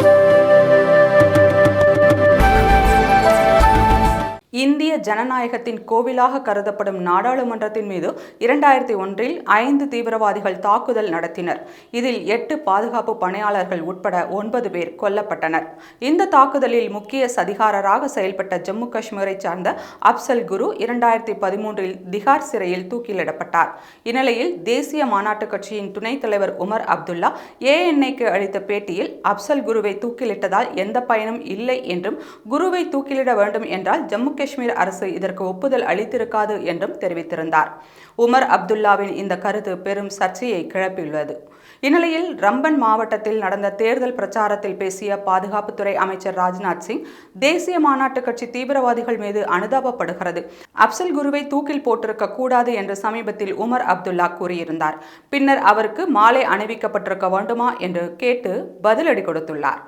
Thank you. இந்திய ஜனநாயகத்தின் கோவிலாக கருதப்படும் நாடாளுமன்றத்தின் மீது இரண்டாயிரத்தி ஒன்றில் ஐந்து தீவிரவாதிகள் தாக்குதல் நடத்தினர். இதில் எட்டு பாதுகாப்பு பணியாளர்கள் உட்பட ஒன்பது பேர் கொல்லப்பட்டனர். இந்த தாக்குதலில் முக்கிய சதிகாரராக செயல்பட்ட ஜம்மு காஷ்மீரை சார்ந்த அப்சல் குரு இரண்டாயிரத்தி பதிமூன்றில் திகார் சிறையில் தூக்கிலிடப்பட்டார். இந்நிலையில் தேசிய மாநாட்டுக் கட்சியின் துணைத் தலைவர் உமர் அப்துல்லா ஏஎன்ஐக்கு அளித்த பேட்டியில் அப்சல் குருவை தூக்கிலிட்டதால் எந்த பயனும் இல்லை என்றும் குருவை தூக்கிலிட வேண்டும் என்றால் ஜம்மு காஷ்மீர் காஷ்மீர் அரசு இதற்கு ஒப்புதல் அளித்திருக்காது என்றும் தெரிவித்திருந்தார். உமர் அப்துல்லாவின் இந்த கருத்து பெரும் சர்ச்சையை கிளப்பியுள்ளது. இந்நிலையில் ரம்பன் மாவட்டத்தில் நடந்த தேர்தல் பிரச்சாரத்தில் பேசிய பாதுகாப்புத்துறை அமைச்சர் ராஜ்நாத் சிங் தேசிய மாநாட்டு கட்சி தீவிரவாதிகள் மீது அனுதாபப்படுகிறது. அப்சல் குருவை தூக்கில் போட்டிருக்க கூடாது என்று சமீபத்தில் உமர் அப்துல்லா கூறியிருந்தார். பின்னர் அவருக்கு மாலை அணிவிக்கப்பட்டிருக்க வேண்டுமா என்று கேட்டு பதிலடி கொடுத்துள்ளார்.